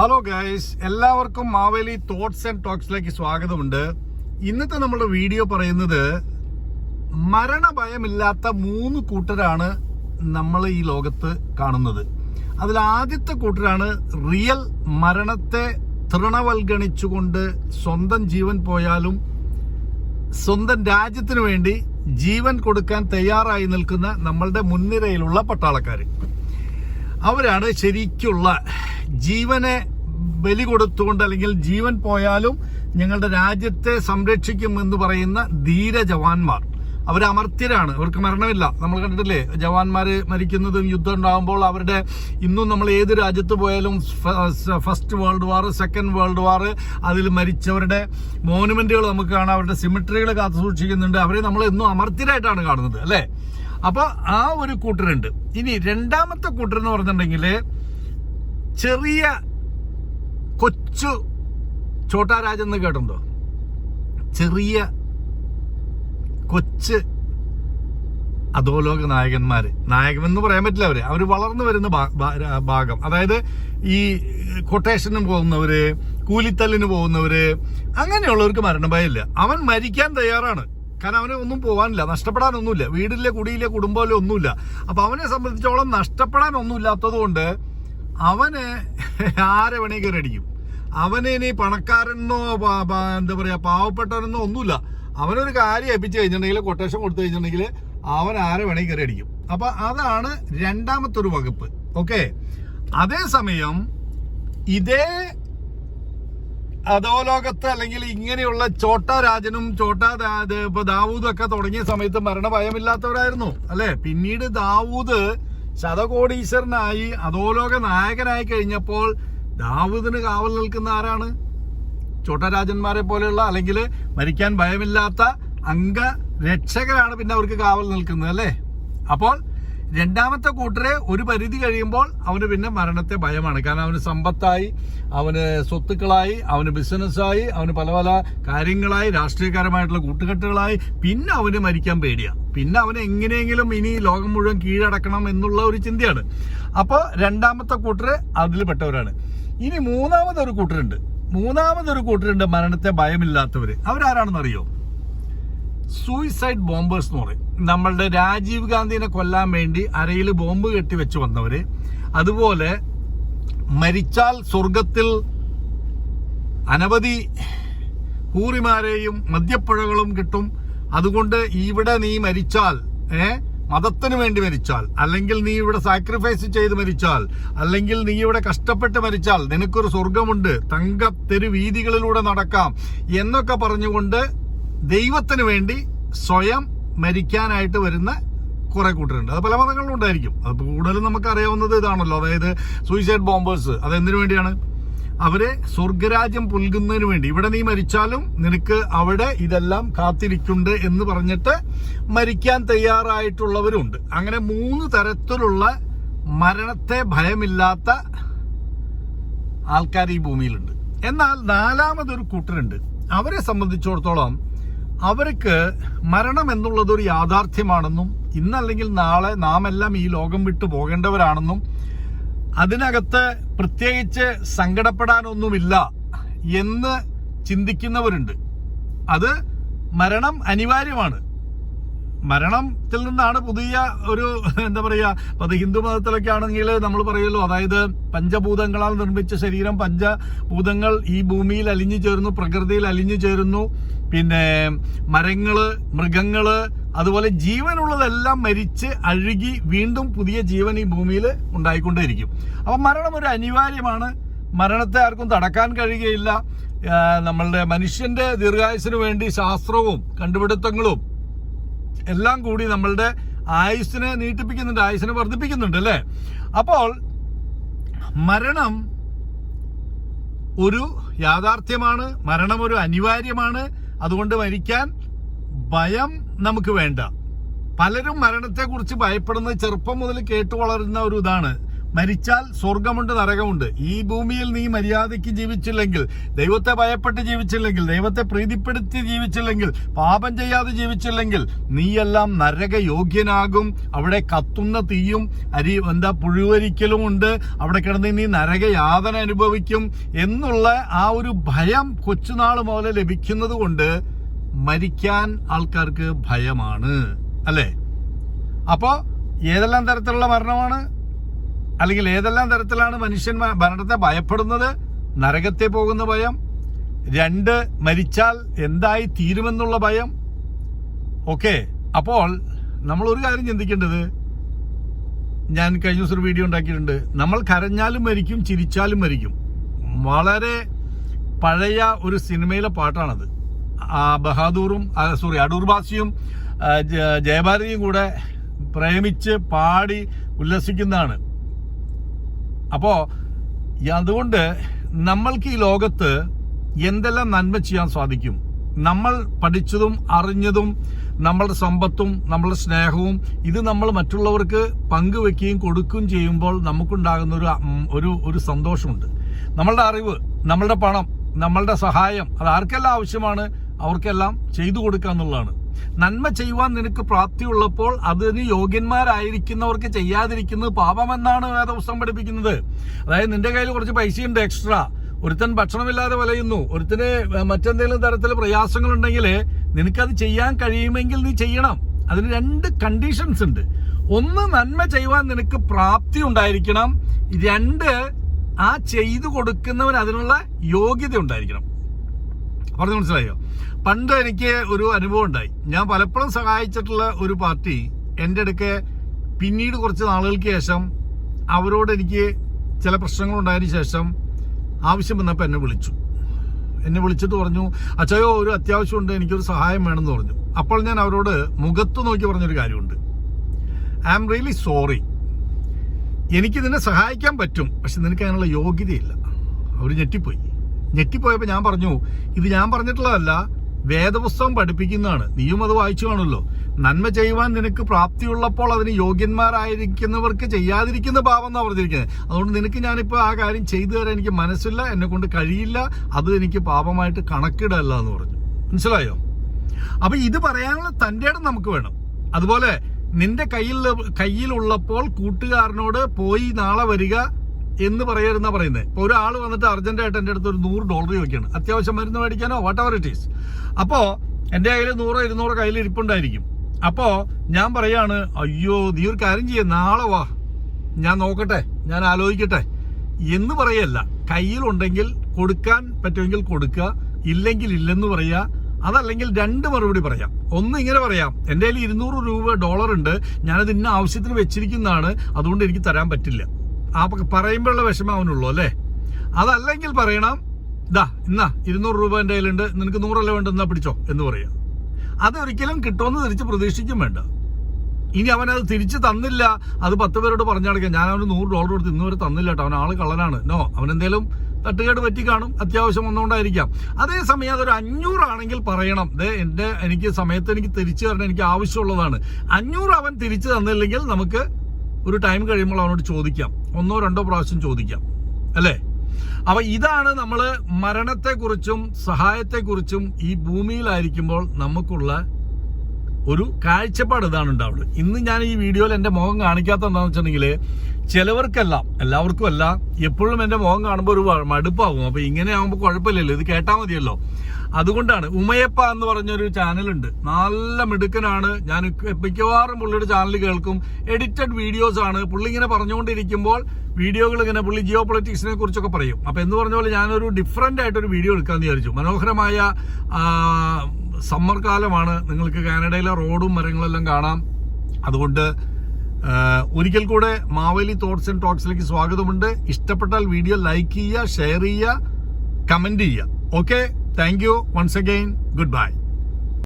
Hello guys എല്ലാവർക്കും Maveli thoughts and ടോക്സിലേക്ക് സ്വാഗതമുണ്ട്. ഇന്നത്തെ നമ്മുടെ വീഡിയോ പറയുന്നത് മരണഭയമില്ലാത്ത മൂന്ന് കൂട്ടരാണ് നമ്മൾ ഈ ലോകത്ത് കാണുന്നത്. അതിൽ ആദ്യത്തെ കൂട്ടരാണ് റിയൽ മരണത്തെ തൃണവൽഗണിച്ചുകൊണ്ട് സ്വന്തം ജീവൻ പോയാലും സ്വന്തം രാജ്യത്തിനു വേണ്ടി ജീവൻ കൊടുക്കാൻ തയ്യാറായി നിൽക്കുന്ന നമ്മളുടെ മുൻനിരയിലുള്ള പട്ടാളക്കാർ അവരാണ് ശരിക്കുള്ള ജീവനെ ബലി കൊടുത്തുകൊണ്ട് അല്ലെങ്കിൽ ജീവൻ പോയാലും ഞങ്ങളുടെ രാജ്യത്തെ സംരക്ഷിക്കും എന്ന് പറയുന്ന ധീര ജവാന്മാർ. അവർ അമർത്യരാണ്. അവർക്ക് മരണമില്ല. നമ്മൾ കണ്ടിട്ടില്ലേ? ജവാന്മാർ മരിക്കുന്നതും യുദ്ധം ഉണ്ടാകുമ്പോൾ അവരുടെ ഇന്നും നമ്മൾ ഏത് രാജ്യത്ത് പോയാലും first world war second world war അതിൽ മരിച്ചവരുടെ മോനുമെന്റുകൾ നമുക്ക് കാണാം. അവരുടെ സിമിട്രികൾ കാത്തു സൂക്ഷിക്കുന്നുണ്ട്. അവരെ നമ്മൾ എന്നും അമർത്യരായിട്ടാണ് കാണുന്നത് അല്ലേ? അപ്പൊ ആ ഒരു കൂട്ടരുണ്ട്. ഇനി രണ്ടാമത്തെ കൂട്ടർ എന്ന് പറഞ്ഞിട്ടുണ്ടെങ്കിൽ ചെറിയ കൊച്ചു ചോട്ടാരാജ് എന്ന് കേട്ടിട്ടുണ്ടോ? ചെറിയ കൊച്ച് അധോലോക നായകന്മാര്. നായകമെന്ന് പറയാൻ പറ്റില്ല അവർ. അവർ വളർന്നു വരുന്ന ഭാഗം. അതായത് ഈ കൊട്ടേഷന് പോകുന്നവര് കൂലിത്തല്ലിന് പോകുന്നവര് അങ്ങനെയുള്ളവർക്ക് മരണഭയമില്ല. അവൻ മരിക്കാൻ തയ്യാറാണ്. കാരണം അവന് ഒന്നും പോകാനില്ല നഷ്ടപ്പെടാനൊന്നുമില്ല. വീടിലെ കുടിയിലെ കുടുംബമില്ല ഒന്നുമില്ല. അപ്പൊ അവനെ സംബന്ധിച്ചോളം നഷ്ടപ്പെടാനൊന്നുമില്ലാത്തത് കൊണ്ട് അവന് ആരെ വേണേ കയറി അടിക്കും അവന് ഇനി പണക്കാരനോ എന്താ പറയാ പാവപ്പെട്ടവനെന്നോ ഒന്നുമില്ല. അവനൊരു കാര്യം എപ്പിച്ച് കഴിഞ്ഞിട്ടുണ്ടെങ്കിൽ കൊട്ടേഷൻ കൊടുത്തു കഴിഞ്ഞിട്ടുണ്ടെങ്കിൽ അവൻ ആരെ വേണേ കയറി അടിക്കും അപ്പൊ അതാണ് രണ്ടാമത്തെ ഒരു വകുപ്പ്. ഓക്കെ അതേസമയം ഇതേ അധോലോകത്ത് അല്ലെങ്കിൽ ഇങ്ങനെയുള്ള ചോട്ട രാജനും ചോട്ട ഇപ്പൊ ദാവൂദും ഒക്കെ തുടങ്ങിയ സമയത്ത് മരണഭയമില്ലാത്തവരായിരുന്നു അല്ലെ? പിന്നീട് ദാവൂദ് ശതകോടീശ്വരനായി അധോലോക നായകനായി കഴിഞ്ഞപ്പോൾ ദാവൂദിന് കാവൽ നിൽക്കുന്ന ആരാണ്? ചോട്ടരാജന്മാരെ പോലെയുള്ള അല്ലെങ്കിൽ മരിക്കാൻ ഭയമില്ലാത്ത അംഗരക്ഷകരാണ് പിന്നെ അവർക്ക് കാവൽ നിൽക്കുന്നത് അല്ലേ? അപ്പോൾ രണ്ടാമത്തെ കൂട്ടരെ ഒരു പരിധി കഴിയുമ്പോൾ അവന് പിന്നെ മരണത്തെ ഭയമാണ്. കാരണം അവന് സമ്പത്തായി അവന് സ്വത്തുക്കളായി അവന് ബിസിനസ്സായി അവന് പല പല കാര്യങ്ങളായി രാഷ്ട്രീയക്കാരമായിട്ടുള്ള കൂട്ടുകെട്ടുകളായി. പിന്നെ അവന് മരിക്കാൻ പേടിയാണ് പിന്നെ അവന് എങ്ങനെയെങ്കിലും ഇനി ലോകം മുഴുവൻ കീഴടക്കണം എന്നുള്ള ഒരു ചിന്തയാണ്. അപ്പോൾ രണ്ടാമത്തെ കൂട്ടര് അതിൽ പെട്ടവരാണ് ഇനി മൂന്നാമതൊരു കൂട്ടരുണ്ട്. മൂന്നാമതൊരു കൂട്ടരുണ്ട് മരണത്തെ ഭയമില്ലാത്തവർ അവരാരാണെന്ന് അറിയോ സൂയിസൈഡ് ബോംബേഴ്സ് എന്ന് പറയും. നമ്മളുടെ രാജീവ് ഗാന്ധിനെ കൊല്ലാൻ വേണ്ടി അരയിൽ ബോംബ് കെട്ടി വെച്ച് വന്നവര്. അതുപോലെ മരിച്ചാൽ സ്വർഗത്തിൽ അനവധി ഹൂറിമാരെയും മദ്യപ്പുഴകളും കിട്ടും. അതുകൊണ്ട് ഇവിടെ നീ മരിച്ചാൽ ഏ മതത്തിന് വേണ്ടി മരിച്ചാൽ അല്ലെങ്കിൽ നീ ഇവിടെ സാക്രിഫൈസ് ചെയ്ത് മരിച്ചാൽ അല്ലെങ്കിൽ നീ ഇവിടെ കഷ്ടപ്പെട്ട് മരിച്ചാൽ നിനക്കൊരു സ്വർഗമുണ്ട്. തങ്ക തെരുവീതികളിലൂടെ നടക്കാം എന്നൊക്കെ പറഞ്ഞുകൊണ്ട് ദൈവത്തിന് വേണ്ടി സ്വയം മരിക്കാനായിട്ട് വരുന്ന കുറെ കൂട്ടരുണ്ട്. അത് പല മതങ്ങളിലും ഉണ്ടായിരിക്കും. അത് കൂടുതലും നമുക്ക് അറിയാവുന്നത് ഇതാണല്ലോ. അതായത് സൂയിസൈഡ് ബോംബേഴ്സ് അത് എന്തിനു വേണ്ടിയാണ്? അവരെ സ്വർഗരാജ്യം പുൽകുന്നതിന് വേണ്ടി. ഇവിടെ നീ മരിച്ചാലും നിനക്ക് അവിടെ ഇതെല്ലാം കാത്തിരിക്കുന്നുണ്ട് എന്ന് പറഞ്ഞിട്ട് മരിക്കാൻ തയ്യാറായിട്ടുള്ളവരുണ്ട്. അങ്ങനെ മൂന്ന് തരത്തിലുള്ള മരണത്തെ ഭയമില്ലാത്ത ആൾക്കാർ ഈ ഭൂമിയിലുണ്ട്. എന്നാൽ നാലാമതൊരു കൂട്ടരുണ്ട്. അവരെ സംബന്ധിച്ചിടത്തോളം അവർക്ക് മരണം എന്നുള്ളത് ഒരു യാഥാർത്ഥ്യമാണെന്നും ഇന്നല്ലെങ്കിൽ നാളെ നാം എല്ലാം ഈ ലോകം വിട്ടു പോകേണ്ടവരാണെന്നും അതിനകത്ത് പ്രത്യേകിച്ച് സങ്കടപ്പെടാനൊന്നുമില്ല എന്ന് ചിന്തിക്കുന്നവരുണ്ട്. അത് മരണം അനിവാര്യമാണ്. മരണത്തിൽ നിന്നാണ് പുതിയ ഒരു എന്താ പറയാ അപ്പൊ അത് ഹിന്ദു മതത്തിലൊക്കെ ആണെങ്കിൽ നമ്മൾ പറയുമല്ലോ അതായത് പഞ്ചഭൂതങ്ങളാൽ നിർമ്മിച്ച ശരീരം പഞ്ചഭൂതങ്ങൾ ഈ ഭൂമിയിൽ അലിഞ്ഞു ചേരുന്നു പ്രകൃതിയിൽ അലിഞ്ഞു ചേരുന്നു. പിന്നെ മരങ്ങൾ മൃഗങ്ങൾ അതുപോലെ ജീവനുള്ളതെല്ലാം മരിച്ച് അഴുകി വീണ്ടും പുതിയ ജീവൻ ഈ ഭൂമിയിൽ ഉണ്ടായിക്കൊണ്ടേയിരിക്കും. അപ്പൊ മരണം ഒരു അനിവാര്യമാണ്. മരണത്തെ ആർക്കും തടക്കാൻ കഴിയുകയില്ല. നമ്മളുടെ മനുഷ്യന്റെ ദീർഘായുസിനു വേണ്ടി ശാസ്ത്രവും കണ്ടുപിടുത്തങ്ങളും എല്ലാം കൂടി നമ്മളുടെ ആയുസ്സിനെ നീട്ടിപ്പിക്കുന്നുണ്ട് ആയുസ്സിനെ വർദ്ധിപ്പിക്കുന്നുണ്ട് അല്ലേ? അപ്പോൾ മരണം ഒരു യാഥാർത്ഥ്യമാണ് മരണം ഒരു അനിവാര്യമാണ്. അതുകൊണ്ട് മരിക്കാൻ ഭയം നമുക്ക് വേണ്ട. പലരും മരണത്തെക്കുറിച്ച് ഭയപ്പെടുന്നത് ചെറുപ്പം മുതൽ കേട്ടു വളരുന്ന ഒരു ഇതാണ്. മരിച്ചാൽ സ്വർഗമുണ്ട് നരകമുണ്ട്. ഈ ഭൂമിയിൽ നീ മര്യാദയ്ക്ക് ജീവിച്ചില്ലെങ്കിൽ ദൈവത്തെ ഭയപ്പെട്ട് ജീവിച്ചില്ലെങ്കിൽ ദൈവത്തെ പ്രീതിപ്പെടുത്തി ജീവിച്ചില്ലെങ്കിൽ പാപം ചെയ്യാതെ ജീവിച്ചില്ലെങ്കിൽ നീയെല്ലാം നരകയോഗ്യനാകും. അവിടെ കത്തുന്ന തീയും അരി എന്താ പുഴുവരിക്കലും ഉണ്ട്. അവിടെ കിടന്ന് നീ നരകയാതന അനുഭവിക്കും എന്നുള്ള ആ ഒരു ഭയം കൊച്ചുനാൾ മുതൽ ലഭിക്കുന്നത് കൊണ്ട് മരിക്കാൻ ആൾക്കാർക്ക് ഭയമാണ്. അല്ലേ? അപ്പോ ഏതെല്ലാം തരത്തിലുള്ള മരണമാണ്? അല്ലെങ്കിൽ ഏതെല്ലാം തരത്തിലാണ് മനുഷ്യൻ മരണത്തെ ഭയപ്പെടുന്നത്? നരകത്തെ പോകുന്ന ഭയം രണ്ട് മരിച്ചാൽ എന്തായി തീരുമെന്നുള്ള ഭയം. ഓക്കെ അപ്പോൾ നമ്മൾ ഒരു കാര്യം ചിന്തിക്കേണ്ടത്. ഞാൻ കഴിഞ്ഞ ദിവസം ഒരു വീഡിയോ ഉണ്ടാക്കിയിട്ടുണ്ട്. നമ്മൾ കരഞ്ഞാലും മരിക്കും ചിരിച്ചാലും മരിക്കും. വളരെ പഴയ ഒരു സിനിമയിലെ പാട്ടാണത്. ബഹാദൂറും സോറി അടൂർ ബാസിയും ജയഭാരതിയും കൂടെ പ്രേമിച്ച് പാടി ഉല്ലസിക്കുന്നതാണ്. അപ്പോ അതുകൊണ്ട് നമ്മൾക്ക് ഈ ലോകത്ത് എന്തെല്ലാം നന്മ ചെയ്യാൻ സാധിക്കും? നമ്മൾ പഠിച്ചതും അറിഞ്ഞതും നമ്മളുടെ സമ്പത്തും നമ്മളുടെ സ്നേഹവും ഇത് നമ്മൾ മറ്റുള്ളവർക്ക് പങ്കുവെക്കുകയും കൊടുക്കുകയും ചെയ്യുമ്പോൾ നമുക്കുണ്ടാകുന്ന ഒരു ഒരു ഒരു സന്തോഷമുണ്ട്. നമ്മളുടെ അറിവ് നമ്മളുടെ പണം നമ്മളുടെ സഹായം അത് ആർക്കെല്ലാം ആവശ്യമാണ് അവർക്കെല്ലാം ചെയ്തു കൊടുക്കുക എന്നുള്ളതാണ്. നന്മ ചെയ്യുവാൻ നിനക്ക് പ്രാപ്തിയുള്ളപ്പോൾ അതിന് യോഗ്യന്മാരായിരിക്കുന്നവർക്ക് ചെയ്യാതിരിക്കുന്നത് പാപമെന്നാണ് വേദപുസ്തകം പഠിപ്പിക്കുന്നത്. അതായത് നിന്റെ കയ്യിൽ കുറച്ച് പൈസയുണ്ട് എക്സ്ട്രാ ഒരുത്തൻ ഭക്ഷണമില്ലാതെ വലയുന്നു. ഒരുത്തന് മറ്റെന്തെങ്കിലും തരത്തിൽ പ്രയാസങ്ങളുണ്ടെങ്കിൽ നിനക്കത് ചെയ്യാൻ കഴിയുമെങ്കിൽ നീ ചെയ്യണം. അതിന് രണ്ട് കണ്ടീഷൻസ് ഉണ്ട്. ഒന്ന് നന്മ ചെയ്യുവാൻ നിനക്ക് പ്രാപ്തി ഉണ്ടായിരിക്കണം. രണ്ട് ആ ചെയ്തു കൊടുക്കുന്നവൻ അതിനുള്ള യോഗ്യത ഉണ്ടായിരിക്കണം. പറഞ്ഞു മനസ്സിലായോ? പണ്ട് എനിക്ക് ഒരു അനുഭവം ഉണ്ടായി. ഞാൻ പലപ്പോഴും സഹായിച്ചിട്ടുള്ള ഒരു പാർട്ടി എന്റെ അടുക്കെ പിന്നീട് കുറച്ച് നാളുകൾക്ക് ശേഷം അവരോട് എനിക്ക് ചില പ്രശ്നങ്ങൾ ഉണ്ടായതിനു ശേഷം ആവശ്യം വന്നപ്പോൾ എന്നെ വിളിച്ചു. എന്നെ വിളിച്ചിട്ട് പറഞ്ഞു അച്ഛയോ ഒരു അത്യാവശ്യമുണ്ട് എനിക്കൊരു സഹായം വേണമെന്ന് പറഞ്ഞു. അപ്പോൾ ഞാൻ അവരോട് മുഖത്ത് നോക്കി പറഞ്ഞൊരു കാര്യമുണ്ട്. I am really sorry. എനിക്ക് നിന്നെ സഹായിക്കാൻ പറ്റും പക്ഷെ നിനക്ക് അതിനുള്ള യോഗ്യതയില്ല. അവർ ഞെട്ടിപ്പോയി. ഞെട്ടിപ്പോയപ്പോൾ ഞാൻ പറഞ്ഞു ഇത് ഞാൻ പറഞ്ഞിട്ടുള്ളതല്ല വേദപുസ്തകം പഠിപ്പിക്കുന്നതാണ്. നീയും അത് വായിച്ചു കാണുമല്ലോ. നന്മ ചെയ്യുവാൻ നിനക്ക് പ്രാപ്തിയുള്ളപ്പോൾ അതിന് യോഗ്യന്മാരായിരിക്കുന്നവർക്ക് ചെയ്യാതിരിക്കുന്ന പാപം എന്നാണ് പറഞ്ഞിരിക്കുന്നത്. അതുകൊണ്ട് നിനക്ക് ഞാനിപ്പോൾ ആ കാര്യം ചെയ്തു തരാൻ എനിക്ക് മനസ്സില്ല എന്നെ കൊണ്ട് കഴിയില്ല അത് എനിക്ക് പാപമായിട്ട് കണക്കിടല്ല എന്ന് പറഞ്ഞു. മനസ്സിലായോ? അപ്പൊ ഇത് പറയാനുള്ള തന്റെ ഇടം നമുക്ക് വേണം. അതുപോലെ നിന്റെ കയ്യിൽ കയ്യിലുള്ളപ്പോൾ കൂട്ടുകാരനോട് പോയി നാളെ വരിക എന്ന് പറയരുന്ന പറയുന്നത് ഇപ്പൊ ഒരാൾ വന്നിട്ട് അർജന്റായിട്ട് എന്റെ അടുത്ത് ഒരു നൂറ് ഡോളർ ചോദിക്കുകയാണ് അത്യാവശ്യം മരുന്ന് മേടിക്കാനോ വാട്ട് എവർ ഇറ്റ് ഈസ് അപ്പോ എന്റെ കയ്യിൽ നൂറോ ഇരുന്നൂറോ കയ്യിൽ ഇരിപ്പുണ്ടായിരിക്കും. അപ്പോ ഞാൻ പറയാണ് അയ്യോ നീ ഒരു കാര്യം ചെയ്യ നാളെ വാ. ഞാൻ നോക്കട്ടെ ഞാൻ ആലോചിക്കട്ടെ. എന്ന് പറയല്ല. കയ്യിലുണ്ടെങ്കിൽ കൊടുക്കാൻ പറ്റുമെങ്കിൽ കൊടുക്കുക ഇല്ലെങ്കിൽ ഇല്ലെന്ന് പറയുക അതല്ലെങ്കിൽ രണ്ട് മറുപടി പറയാം. ഒന്ന് ഇങ്ങനെ പറയാം എന്റെ കയ്യിൽ ഇരുന്നൂറ് രൂപ ഡോളർ ഉണ്ട് ഞാനത് ഇന്ന ആവശ്യത്തിന് വെച്ചിരിക്കുന്നതാണ് അതുകൊണ്ട് എനിക്ക് തരാൻ പറ്റില്ല. ആ പറയുമ്പോഴുള്ള വിഷമം അവനുള്ളൂ അല്ലേ? അതല്ലെങ്കിൽ പറയണം ഇതാ ഇന്നാ ഇരുന്നൂറ് രൂപ എന്റെ കയ്യിലുണ്ട് നിനക്ക് നൂറല്ല വേണ്ട എന്നാ പിടിച്ചോ എന്ന് പറയാം. അതൊരിക്കലും കിട്ടുമെന്ന് തിരിച്ച് പ്രതീക്ഷിക്കും വേണ്ട. ഇനി അവൻ അത് തിരിച്ചു തന്നില്ല. അത് പത്ത് പേരോട് പറഞ്ഞടക്കാം ഞാൻ അവന് നൂറ് ഡോളർ കൊടുത്ത് ഇന്നുവരെ തന്നില്ല കേട്ടോ അവൻ ആൾ കള്ളനാണ്. നോ അവൻ എന്തേലും തട്ടുകേട് പറ്റി കാണും അത്യാവശ്യം വന്നുകൊണ്ടായിരിക്കാം അതേസമയം അതൊരു അഞ്ഞൂറാണെങ്കിൽ പറയണം ദേ എന്റെ എനിക്ക് സമയത്ത് എനിക്ക് തിരിച്ചു തരണം എനിക്ക് ആവശ്യമുള്ളതാണ്. അഞ്ഞൂറ് അവൻ തിരിച്ചു തന്നില്ലെങ്കിൽ നമുക്ക് ഒരു ടൈം കഴിയുമ്പോൾ അവനോട് ചോദിക്കാം. ഒന്നോ രണ്ടോ പ്രാവശ്യം ചോദിക്കാം. അല്ലേ? അപ്പൊ ഇതാണ് നമ്മൾ മരണത്തെക്കുറിച്ചും സഹായത്തെക്കുറിച്ചും ഈ ഭൂമിയിലായിരിക്കുമ്പോൾ നമുക്കുള്ള ഒരു കാഴ്ചപ്പാട് ഇതാണ് ഉണ്ടാവുന്നത്. ഇന്ന് ഞാൻ ഈ വീഡിയോയിൽ എന്റെ മുഖം കാണിക്കാത്ത എന്താണെന്ന് വെച്ചിട്ടുണ്ടെങ്കിൽ ചിലവർക്കെല്ലാം എല്ലാവർക്കും അല്ല എപ്പോഴും എന്റെ മുഖം കാണുമ്പോൾ ഒരു മടുപ്പാകും. അപ്പൊ ഇങ്ങനെ ആകുമ്പോൾ കുഴപ്പമില്ലല്ലോ. ഇത് കേട്ടാൽ മതിയല്ലോ. അതുകൊണ്ടാണ് ഉമയപ്പ എന്ന് പറഞ്ഞൊരു ചാനലുണ്ട്. നല്ല മിടുക്കനാണ്. ഞാൻ മിക്കവാറും പുള്ളിയുടെ ചാനൽ കേൾക്കും. എഡിറ്റഡ് വീഡിയോസ് ആണ്. പുള്ളി ഇങ്ങനെ പറഞ്ഞുകൊണ്ടിരിക്കുമ്പോൾ വീഡിയോകൾ ഇങ്ങനെ പുള്ളി ജിയോ പൊളിറ്റിക്സിനെ കുറിച്ചൊക്കെ പറയും. അപ്പൊ എന്ന് പറഞ്ഞ പോലെ ഞാനൊരു ഡിഫറെന്റ് ആയിട്ടൊരു വീഡിയോ എടുക്കാമെന്ന് വിചാരിച്ചു. മനോഹരമായ സമ്മർ കാലമാണ്. നിങ്ങൾക്ക് കാനഡയിലെ റോഡും മരങ്ങളെല്ലാം കാണാം. അതുകൊണ്ട് ഒരിക്കൽ കൂടെ മാവേലി തോട്ട്സ് ആൻഡ് ടോക്സിലേക്ക് സ്വാഗതമുണ്ട്. ഇഷ്ടപ്പെട്ടാൽ വീഡിയോ ലൈക്ക് ചെയ്യുക ഷെയർ ചെയ്യുക കമന്റ് ചെയ്യുക. Okay thank you once again good bye